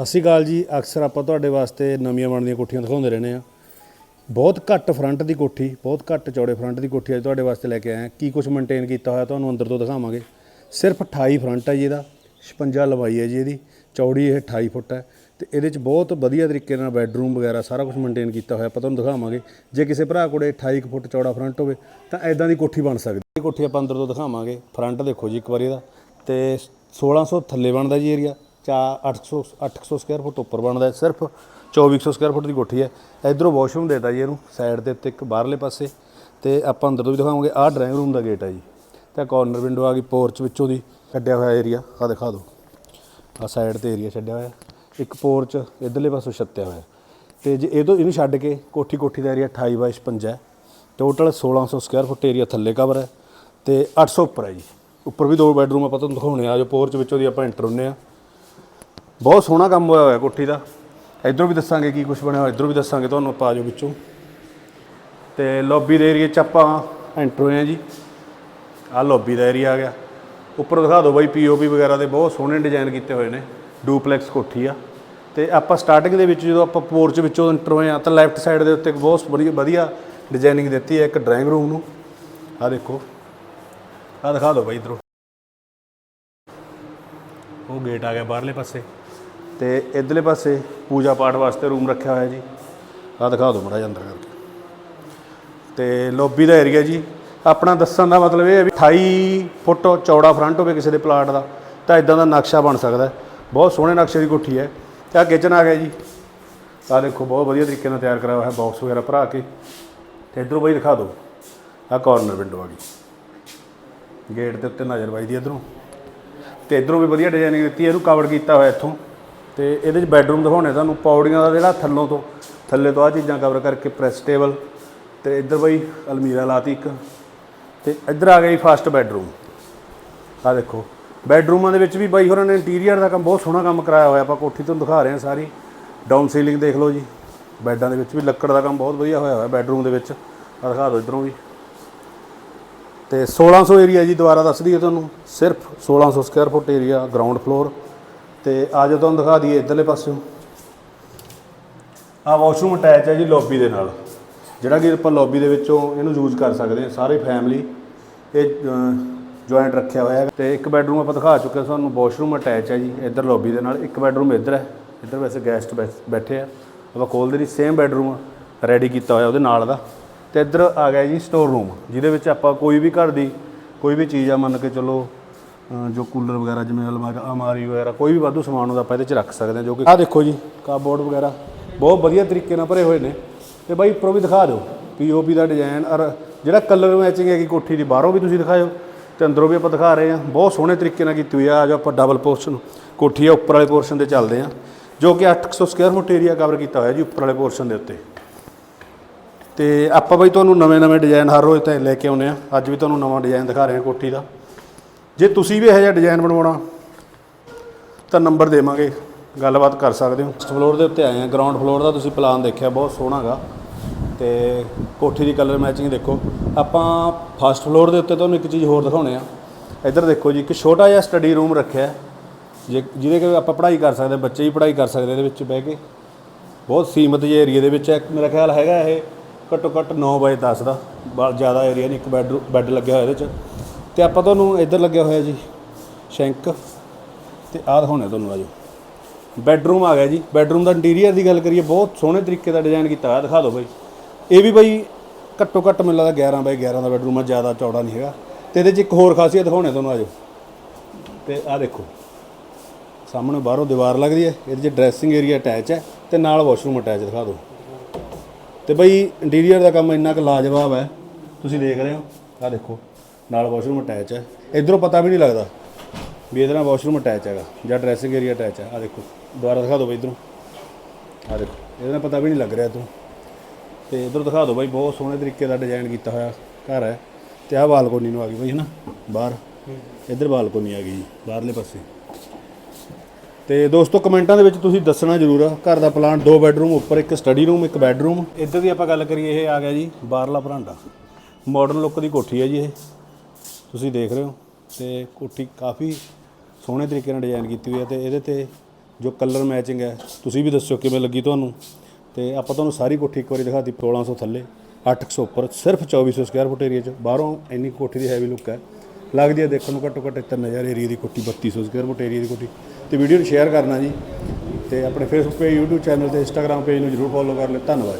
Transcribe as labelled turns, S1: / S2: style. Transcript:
S1: ਸਤਿ ਸ਼੍ਰੀ ਅਕਾਲ ਜੀ। ਅਕਸਰ ਆਪਾਂ ਤੁਹਾਡੇ ਵਾਸਤੇ ਨਵੀਆਂ ਬਣਦੀਆਂ ਕੋਠੀਆਂ ਦਿਖਾਉਂਦੇ ਰਹਿੰਦੇ ਆ ਬਹੁਤ ਘੱਟ ਫਰੰਟ ਦੀ ਕੋਠੀ, ਬਹੁਤ ਘੱਟ ਚੌੜੇ ਫਰੰਟ ਦੀ ਕੋਠੀ ਅੱਜ ਤੁਹਾਡੇ ਵਾਸਤੇ ਲੈ ਕੇ ਆਏ ਆ ਕੀ ਕੁਝ ਮੇਨਟੇਨ ਕੀਤਾ ਹੋਇਆ ਤੁਹਾਨੂੰ ਅੰਦਰ ਤੋਂ ਦਿਖਾਵਾਂਗੇ। ਸਿਰਫ 28 ਫਰੰਟ ਹੈ ਜੀ ਇਹਦਾ 56 ਲੰਬਾਈ ਹੈ ਜੀ ਇਹਦੀ, ਚੌੜੀ ਇਹ 28 ਫੁੱਟ ਹੈ ਤੇ ਇਹਦੇ ਚ ਬਹੁਤ ਵਧੀਆ ਤਰੀਕੇ ਨਾਲ ਬੈੱਡਰੂਮ ਵਗੈਰਾ ਸਾਰਾ ਕੁਝ ਮੇਨਟੇਨ ਕੀਤਾ ਹੋਇਆ, ਆਪਾਂ ਤੁਹਾਨੂੰ ਦਿਖਾਵਾਂਗੇ। ਜੇ ਕਿਸੇ ਭਰਾ ਕੋਲੇ 28 ਕੁ ਫੁੱਟ ਚੌੜਾ ਫਰੰਟ ਹੋਵੇ, ਤਾਂ ਐਦਾਂ ਦੀ ਕੋਠੀ ਬਣ ਸਕਦੀ ਹੈ। ਇਹ ਕੋਠੀ ਆਪਾਂ ਅੰਦਰ ਤੋਂ ਦਿਖਾਵਾਂਗੇ। ਫਰੰਟ ਦੇਖੋ ਜੀ ਇੱਕ ਵਾਰੀ ਇਹਦਾ। ਤੇ 1600 ਥੱਲੇ ਬਣਦਾ ਜੀ ਏਰੀਆ ਚਾ 800 800 ਸਕੁਅਰ ਫੁੱਟ ਉੱਪਰ ਬਣਦਾ ਹੈ, ਸਿਰਫ 2400 ਸਕੁਅਰ ਫੁੱਟ ਦੀ ਕੋਠੀ ਹੈ। ਇਧਰੋਂ ਵਾਸ਼ਰੂਮ ਦੇਤਾ ਜੀ ਇਹਨੂੰ ਸਾਈਡ ਦੇ ਉੱਤੇ ਇੱਕ ਬਾਹਰਲੇ ਪਾਸੇ। ਤੇ ਆਪਾਂ ਅੰਦਰ ਤੋਂ ਵੀ ਦਿਖਾਵਾਂਗੇ ਆਹ ਡਰਾਇੰਗ ਰੂਮ ਦਾ ਗੇਟ ਹੈ ਜੀ। ਤੇ ਕਾਰਨਰ ਵਿੰਡੋ ਆ ਗਈ ਪੋਰਚ ਵਿੱਚੋਂ ਦੀ ਛੱਡਿਆ ਹੋਇਆ ਏਰੀਆ ਆ ਦਿਖਾ ਦਿਓ। ਆ ਸਾਈਡ ਤੇ ਏਰੀਆ ਛੱਡਿਆ ਹੋਇਆ। ਇੱਕ ਪੋਰਚ ਇਧਰਲੇ ਪਾਸੋਂ ਛੱਤਿਆ ਹੋਇਆ। ਤੇ ਜੇ ਇਹ ਤੋਂ ਇਹਨੂੰ ਛੱਡ ਕੇ ਕੋਠੀ ਕੋਠੀ ਦਾ ਏਰੀਆ 28 ਬਾਈ 56 ਹੈ। ਟੋਟਲ 1600 ਸਕੁਅਰ ਫੁੱਟ ਏਰੀਆ ਥੱਲੇ ਕਵਰ ਹੈ। ਤੇ 800 ਉੱਪਰ ਹੈ ਜੀ। ਉੱਪਰ ਵੀ ਦੋ ਬੈਡਰੂਮ ਆਪਾਂ ਤੁਹਾਨੂੰ ਦਿਖਾਉਣੇ ਆ। ਜੋ ਪੋਰਚ ਵਿੱਚੋਂ ਦੀ ਆਪਾਂ ਐਂਟਰ ਹੁੰਨੇ ਆ। ਬਹੁਤ ਸੋਹਣਾ ਕੰਮ ਹੋਇਆ ਹੋਇਆ ਕੋਠੀ ਦਾ। ਇਧਰੋਂ ਵੀ ਦੱਸਾਂਗੇ ਕੀ ਕੁਝ ਬਣਿਆ ਹੋਇਆ, ਇਧਰੋਂ ਵੀ ਦੱਸਾਂਗੇ ਤੁਹਾਨੂੰ, ਆਪਾਂ ਆਜੋ ਵਿੱਚੋਂ। ਤੇ ਲੌਬੀ ਦੇ ਏਰੀਏ ਚ ਆਪਾਂ ਐਂਟਰ ਹੋਏ ਆ ਜੀ। ਆਹ ਲੌਬੀ ਦਾ ਏਰੀਆ ਆ ਗਿਆ। ਉੱਪਰ ਦਿਖਾ ਦਿਓ ਬਾਈ ਪੀਓਪੀ ਵਗੈਰਾ ਦੇ ਬਹੁਤ ਸੋਹਣੇ ਡਿਜ਼ਾਈਨ ਕੀਤੇ ਹੋਏ ਨੇ। ਡੂਪਲੈਕਸ ਕੋਠੀ ਆ। ਤੇ ਆਪਾਂ ਸਟਾਰਟਿੰਗ ਦੇ ਵਿੱਚ ਜਦੋਂ ਆਪਾਂ ਪੋਰਚ ਵਿੱਚੋਂ ਐਂਟਰ ਹੋਏ ਆ ਤਾਂ ਲੈਫਟ ਸਾਈਡ ਦੇ ਉੱਤੇ ਇੱਕ ਬਹੁਤ ਵਧੀਆ ਵਧੀਆ ਡਿਜ਼ਾਈਨਿੰਗ ਦਿੱਤੀ ਹੈ ਇੱਕ ਡਰਾਇੰਗ ਰੂਮ ਨੂੰ। ਆ ਦੇਖੋ। ਆ ਦਿਖਾ ਦਿਓ ਬਾਈ ਇਧਰੋਂ। ਉਹ ਗੇਟ ਆ ਗਿਆ ਬਾਹਰਲੇ ਪਾਸੇ। ਤੇ ਇਧਰਲੇ ਪਾਸੇ ਪੂਜਾ ਪਾਠ ਵਾਸਤੇ ਰੂਮ ਰੱਖਿਆ ਹੋਇਆ ਜੀ। ਆ ਦਿਖਾ ਦਿਓ ਮੜਾ ਅੰਦਰ ਕਰਕੇ। ਤੇ ਲੌਬੀ ਦਾ ਏਰੀਆ ਜੀ। ਆਪਣਾ ਦੱਸਣ ਦਾ ਮਤਲਬ ਇਹ ਹੈ ਵੀ 28 ਫੁੱਟ ਚੌੜਾ ਫਰੰਟ ਹੋਵੇ ਕਿਸੇ ਦੇ ਪਲਾਟ ਦਾ, ਤਾਂ ਇਦਾਂ ਦਾ ਨਕਸ਼ਾ ਬਣ ਸਕਦਾ ਬਹੁਤ ਸੋਹਣੇ ਨਕਸ਼ੇ ਦੀ ਕੋਠੀ ਹੈ। ਤੇ ਆ ਕਿਚਨ ਆ ਗਿਆ ਜੀ। ਆ ਦੇਖੋ, ਬਹੁਤ ਵਧੀਆ ਤਰੀਕੇ ਨਾਲ ਤਿਆਰ ਕਰਾਇਆ ਹੋਇਆ ਬਾਕਸ ਵਗੈਰਾ ਭਰਾ ਕੇ। ਤੇ ਇਧਰੋਂ ਬਾਈ ਦਿਖਾ ਦਿਓ। ਆ ਕਾਰਨਰ ਵਿੰਡੋ ਆ ਗਈ। ਗੇਟ ਦੇ ਉੱਤੇ ਨਜ਼ਰ ਵੱਜਦੀ ਇਧਰੋਂ। ਤੇ ਇਧਰੋਂ ਵੀ ਵਧੀਆ ਡਿਜ਼ਾਈਨਿੰਗ ਦਿੱਤੀ ਇਹਨੂੰ ਕਵਰ ਕੀਤਾ ਹੋਇਆ ਇੱਥੋਂ। ਤੇ ਇਹਦੇ 'ਚ ਬੈੱਡਰੂਮ ਦਿਖਾਉਣੇ ਤੁਹਾਨੂੰ ਪੌੜੀਆਂ ਦਾ ਜਿਹੜਾ ਥੱਲੋਂ ਤੋਂ, ਥੱਲੇ ਤੋਂ ਆ ਚੀਜ਼ਾਂ ਕਵਰ ਕਰਕੇ ਪ੍ਰੈਸ ਟੇਬਲ ਤੇ ਇੱਧਰ ਬਈ ਅਲਮੀਰਾ ਲਾਤੀ ਇੱਕ ਤੇ ਇੱਧਰ ਆ ਗਿਆ ਜੀ ਫਸਟ ਬੈੱਡਰੂਮ ਆ ਦੇਖੋ ਬੈੱਡਰੂਮਾਂ ਦੇ ਵਿੱਚ ਵੀ ਬਾਈ ਹੋਰਾਂ ਨੇ ਇੰਟੀਰੀਅਰ ਦਾ ਕੰਮ, ਬਹੁਤ ਸੋਹਣਾ ਕੰਮ ਕਰਾਇਆ ਹੋਇਆ, ਆਪਾਂ ਕੋਠੀ ਤੋਂ ਦਿਖਾ ਰਹੇ ਹਾਂ ਸਾਰੀ। ਡਾਊਨ ਸੀਲਿੰਗ ਦੇਖ ਲਓ ਜੀ, ਬੈੱਡਾਂ ਦੇ ਵਿੱਚ ਵੀ ਲੱਕੜ ਦਾ ਕੰਮ ਬਹੁਤ ਵਧੀਆ ਹੋਇਆ ਹੋਇਆ ਬੈੱਡਰੂਮ ਦੇ ਵਿੱਚ। ਆ ਦਿਖਾ ਦਿਓ ਇੱਧਰੋਂ ਵੀ। ਤੇ 1600 ਏਰੀਆ ਜੀ, ਦੁਬਾਰਾ ਦੱਸ ਦਈਏ ਤੁਹਾਨੂੰ, ਸਿਰਫ 1600 square foot area ground floor ਤੇ ਆ ਜਾਓ, ਤੁਹਾਨੂੰ ਦਿਖਾ ਦਈਏ ਇੱਧਰਲੇ ਪਾਸਿਓਂ। ਆ ਵਾਸ਼ਰੂਮ ਅਟੈਚ ਹੈ ਜੀ ਲੌਬੀ ਦੇ ਨਾਲ। ਜਿਹੜਾ ਕਿ ਆਪਾਂ ਲੌਬੀ ਦੇ ਵਿੱਚੋਂ ਇਹਨੂੰ ਯੂਜ਼ ਕਰ ਸਕਦੇ ਹਾਂ, ਸਾਰੇ ਫੈਮਿਲੀ ਇਹ ਜੁਆਇੰਟ ਰੱਖਿਆ ਹੋਇਆ ਹੈ ਤੇ ਇੱਕ ਬੈਡਰੂਮ ਆਪਾਂ ਦਿਖਾ ਚੁੱਕੇ ਹਾਂ ਤੁਹਾਨੂੰ ਵਾਸ਼ਰੂਮ ਅਟੈਚ ਹੈ ਜੀ, ਇੱਧਰ ਲੌਬੀ ਦੇ ਨਾਲ। ਇੱਕ ਬੈਡਰੂਮ ਇੱਧਰ ਹੈ, ਇੱਧਰ ਵੈਸੇ ਗੈਸਟ ਬੈਠੇ ਆ। ਆਪਾਂ ਖੋਲਦੇ ਨਹੀਂ ਸੇਮ ਬੈਡਰੂਮ ਰੈਡੀ ਕੀਤਾ ਹੋਇਆ ਉਹਦੇ ਨਾਲ ਦਾ। ਤੇ ਇੱਧਰ ਆ ਗਿਆ ਜੀ ਸਟੋਰ ਰੂਮ ਜਿਹਦੇ ਵਿੱਚ ਆਪਾਂ ਕੋਈ ਵੀ ਘਰ ਦੀ ਕੋਈ ਵੀ ਚੀਜ਼ ਆ, ਮੰਨ ਕੇ ਚਲੋ ਜੋ ਕੂਲਰ ਵਗੈਰਾ ਜਿਵੇਂ ਅਲਮਾਰੀ ਅਲਮਾਰੀ ਵਗੈਰਾ, ਕੋਈ ਵੀ ਵਾਧੂ ਸਮਾਨ ਹੁੰਦਾ ਆਪਾਂ ਇਹਦੇ 'ਚ ਰੱਖ ਸਕਦੇ ਹਾਂ, ਜੋ ਕਿ ਆਹ ਦੇਖੋ ਜੀ ਕਾਰਡਬੋਰਡ ਵਗੈਰਾ, ਬਹੁਤ ਵਧੀਆ ਤਰੀਕੇ ਨਾਲ ਭਰੇ ਹੋਏ ਨੇ। ਤੇ ਬਾਈ ਉੱਪਰੋਂ ਵੀ ਦਿਖਾ ਦਿਓ ਪੀਓਪੀ ਦਾ ਡਿਜ਼ਾਈਨ ਔਰ ਜਿਹੜਾ ਕਲਰ ਮੈਚਿੰਗ ਹੈਗੀ ਕੋਠੀ ਦੀ, ਬਾਹਰੋਂ ਵੀ ਤੁਸੀਂ ਦਿਖਾਇਓ, ਤੇ ਅੰਦਰੋਂ ਵੀ ਆਪਾਂ ਦਿਖਾ ਰਹੇ ਹਾਂ। ਬਹੁਤ ਸੋਹਣੇ ਤਰੀਕੇ ਨਾਲ ਕੀਤੀ ਹੋਈ ਆ ਜੋ ਆਪਾਂ ਡਬਲ ਪੋਰਸ਼ਨ ਕੋਠੀ ਆ, ਉੱਪਰ ਵਾਲੇ ਪੋਰਸ਼ਨ ਤੇ ਚੱਲਦੇ ਆ ਜੋ ਕਿ 800 ਸਕੁਅਰ ਫੁੱਟ ਏਰੀਆ ਕਵਰ ਕੀਤਾ ਹੋਇਆ ਜੀ, ਉੱਪਰ ਵਾਲੇ ਪੋਰਸ਼ਨ ਦੇ ਉੱਤੇ। ਤੇ ਆਪਾਂ ਬਈ ਤੁਹਾਨੂੰ ਨਵੇਂ-ਨਵੇਂ ਡਿਜ਼ਾਈਨ ਹਰ ਰੋਜ਼ ਤਾਂ ਲੈ ਕੇ ਆਉਂਦੇ ਆ ਅੱਜ ਵੀ ਤੁਹਾਨੂੰ ਨਵਾਂ ਡਿਜ਼ਾਈਨ ਦਿਖਾ ਰਹੇ ਹਾਂ ਕੋਠੀ ਦਾ। ਜੇ ਤੁਸੀਂ ਵੀ ਇਹੋ ਜਿਹਾ ਡਿਜ਼ਾਈਨ ਬਣਵਾਉਣਾ, ਤਾਂ ਨੰਬਰ ਦੇਵਾਂਗੇ, ਗੱਲਬਾਤ ਕਰ ਸਕਦੇ ਹੋ। ਫਸਟ ਫਲੋਰ ਦੇ ਉੱਤੇ ਆਏ ਆ ਗਰਾਊਂਡ ਫਲੋਰ ਦਾ ਤੁਸੀਂ ਪਲਾਨ ਦੇਖਿਆ, ਬਹੁਤ ਸੋਹਣਾ ਹੈਗਾ ਤੇ ਕੋਠੀ ਦੀ ਕਲਰ ਮੈਚਿੰਗ ਦੇਖੋ। ਆਪਾਂ ਫਸਟ ਫਲੋਰ ਦੇ ਉੱਤੇ ਤੁਹਾਨੂੰ ਇੱਕ ਚੀਜ਼ ਹੋਰ ਦਿਖਾਉਣੇ ਆ। ਇੱਧਰ ਦੇਖੋ ਜੀ, ਇੱਕ ਛੋਟਾ ਜਿਹਾ ਸਟੱਡੀ ਰੂਮ ਰੱਖਿਆ ਜੇ ਜਿਹਦੇ ਕਿ ਆਪਾਂ ਪੜ੍ਹਾਈ ਕਰ ਸਕਦੇ, ਬੱਚੇ ਵੀ ਪੜ੍ਹਾਈ ਕਰ ਸਕਦੇ ਇਹਦੇ ਵਿੱਚ ਬਹਿ ਕੇ। ਬਹੁਤ ਸੀਮਤ ਜਿਹੇ ਏਰੀਆ ਦੇ ਵਿੱਚ ਹੈ। ਮੇਰਾ ਖਿਆਲ ਹੈਗਾ ਇਹ ਘੱਟੋ ਘੱਟ 9 ਬਾਏ 10 ਦਾ। ਬਹੁਤ ਜ਼ਿਆਦਾ ਏਰੀਆ ਨਹੀਂ, ਇੱਕ ਬੈੱਡ ਬੈੱਡ ਲੱਗਿਆ ਹੋਇਆ ਇਹਦੇ 'ਚ। ਤੇ ਆਪਾਂ ਤੁਹਾਨੂੰ ਇੱਧਰ ਲੱਗਿਆ ਹੋਇਆ ਜੀ, ਸ਼ੈਂਕ। ਤੇ ਆਹ ਦਿਖਾਉਣੇ ਤੁਹਾਨੂੰ ਆਜੋ ਬੈੱਡਰੂਮ ਆ ਗਿਆ ਜੀ। ਬੈੱਡਰੂਮ ਦਾ ਇੰਟੀਰੀਅਰ ਦੀ ਗੱਲ ਕਰੀਏ, ਬਹੁਤ ਸੋਹਣੇ ਤਰੀਕੇ ਦਾ ਡਿਜ਼ਾਈਨ ਕੀਤਾ ਹੋਇਆ, ਦਿਖਾ ਦਿਓ ਬਾਈ। ਇਹ ਵੀ ਬਾਈ ਘੱਟੋ ਘੱਟ ਮੈਨੂੰ ਲੱਗਦਾ 11 ਬਾਈ 11 ਦਾ ਬੈੱਡਰੂਮ ਆ, ਜ਼ਿਆਦਾ ਚੌੜਾ ਨਹੀਂ ਹੈਗਾ। ਤੇ ਇਹਦੇ 'ਚ ਇੱਕ ਹੋਰ ਖਾਸੀਅਤ ਦਿਖਾਉਣੇ ਤੁਹਾਨੂੰ ਆਜੋ ਤੇ ਆਹ ਦੇਖੋ, ਸਾਹਮਣੇ ਬਾਹਰੋਂ ਦੀਵਾਰ ਲੱਗਦੀ ਹੈ, ਇਹਦੇ 'ਚ ਡਰੈਸਿੰਗ ਏਰੀਆ ਅਟੈਚ ਹੈ ਤੇ ਨਾਲ ਵਾਸ਼ਰੂਮ ਅਟੈਚ, ਦਿਖਾ ਦਿਓ। ਤੇ ਬਈ ਇੰਟੀਰੀਅਰ ਦਾ ਕੰਮ ਇੰਨਾ ਕੁ ਲਾਜਵਾਬ ਹੈ, ਤੁਸੀਂ ਦੇਖ ਰਹੇ ਹੋ। ਆਹ ਦੇਖੋ ਨਾਲ ਵਾਸ਼ਰੂਮ ਅਟੈਚ ਹੈ। ਇਧਰੋਂ ਪਤਾ ਵੀ ਨਹੀਂ ਲੱਗਦਾ ਵੀ ਇਹਦੇ ਨਾਲ ਵਾਸ਼ਰੂਮ ਅਟੈਚ ਹੈਗਾ ਜਾਂ ਡਰੈਸਿੰਗ ਏਰੀਆ ਅਟੈਚ ਹੈ। ਆਹ ਦੇਖੋ, ਦੁਬਾਰਾ ਦਿਖਾ ਦਿਓ ਬਈ ਇਧਰੋਂ। ਆਹ ਦੇਖੋ, ਇਹਦੇ ਨਾਲ ਪਤਾ ਵੀ ਨਹੀਂ ਲੱਗ ਰਿਹਾ ਇਧਰੋਂ। ਤੇ ਇਧਰ ਦਿਖਾ ਦਿਓ ਬਾਈ, ਬਹੁਤ ਸੋਹਣੇ ਤਰੀਕੇ ਦਾ ਡਿਜ਼ਾਈਨ ਕੀਤਾ ਹੋਇਆ ਘਰ ਹੈ। ਤੇ ਆਹ ਬਾਲਕੋਨੀ ਨੂੰ ਆ ਗਈ ਬਾਈ, ਹਨਾ? ਬਾਹਰ। ਇਧਰ ਬਾਲਕੋਨੀ ਆ ਗਈ ਜੀ, ਬਾਹਰਲੇ ਪਾਸੇ। ਤੇ ਦੋਸਤੋ, ਕਮੈਂਟਾਂ ਦੇ ਵਿੱਚ ਤੁਸੀਂ ਦੱਸਣਾ ਜ਼ਰੂਰ ਆ। ਘਰ ਦਾ ਪਲਾਨ ਦੋ ਬੈੱਡਰੂਮ ਉੱਪਰ ਇੱਕ ਸਟੱਡੀ ਰੂਮ ਇੱਕ ਬੈੱਡਰੂਮ ਇੱਧਰ ਦੀ ਆਪਾਂ ਗੱਲ ਕਰੀਏ, ਇਹ ਆ ਗਿਆ ਜੀ, ਬਾਹਰਲਾ ਭਰਾਂਡਾ ਮਾਡਰਨ ਲੁੱਕ ਦੀ ਕੋਠੀ ਹੈ ਜੀ ਇਹ। ਤੁਸੀਂ ਦੇਖ ਰਹੇ ਹੋ ਤੇ ਕੋਠੀ ਕਾਫੀ ਸੋਹਣੇ ਤਰੀਕੇ ਨਾਲ ਡਿਜ਼ਾਈਨ ਕੀਤੀ ਹੋਈ ਹੈ ਤੇ ਇਹਦੇ ਤੇ ਜੋ ਕਲਰ ਮੈਚਿੰਗ ਹੈ, ਤੁਸੀਂ ਵੀ ਦੱਸਿਓ ਕਿਵੇਂ ਲੱਗੀ ਤੁਹਾਨੂੰ? ਤੇ ਆਪਾਂ ਤੁਹਾਨੂੰ ਸਾਰੀ ਕੋਠੀ ਇੱਕ ਵਾਰੀ ਦਿਖਾਤੀ 1600 ਥੱਲੇ 800 ਉੱਪਰ, ਸਿਰਫ 2400 ਸਕੁਅਰ ਫੁੱਟ ਏਰੀਆ 'ਚ। ਬਾਹਰੋਂ ਇੰਨੀ ਕੋਠੀ ਦੀ ਹੈਵੀ ਲੁੱਕ ਹੈ। ਲੱਗਦੀ ਹੈ ਦੇਖਣ ਨੂੰ ਘੱਟੋ ਘੱਟ 3000 ਏਰੀਆ ਦੀ ਕੋਠੀ 3200 ਸਕੁਅਰ ਫੁੱਟ ਏਰੀਆ ਦੀ ਕੋਠੀ। ਤੇ ਵੀਡੀਓ ਨੂੰ ਸ਼ੇਅਰ ਕਰਨਾ ਜੀ। ਤੇ ਆਪਣੇ ਫੇਸਬੁੱਕ ਪੇਜ YouTube ਚੈਨਲ ਤੇ ਇੰਸਟਾਗ੍ਰam ਪੇਜ ਨੂੰ ਜਰੂਰ ਫੋਲੋ ਕਰ ਲਿਓ। ਧੰਨਵਾਦ।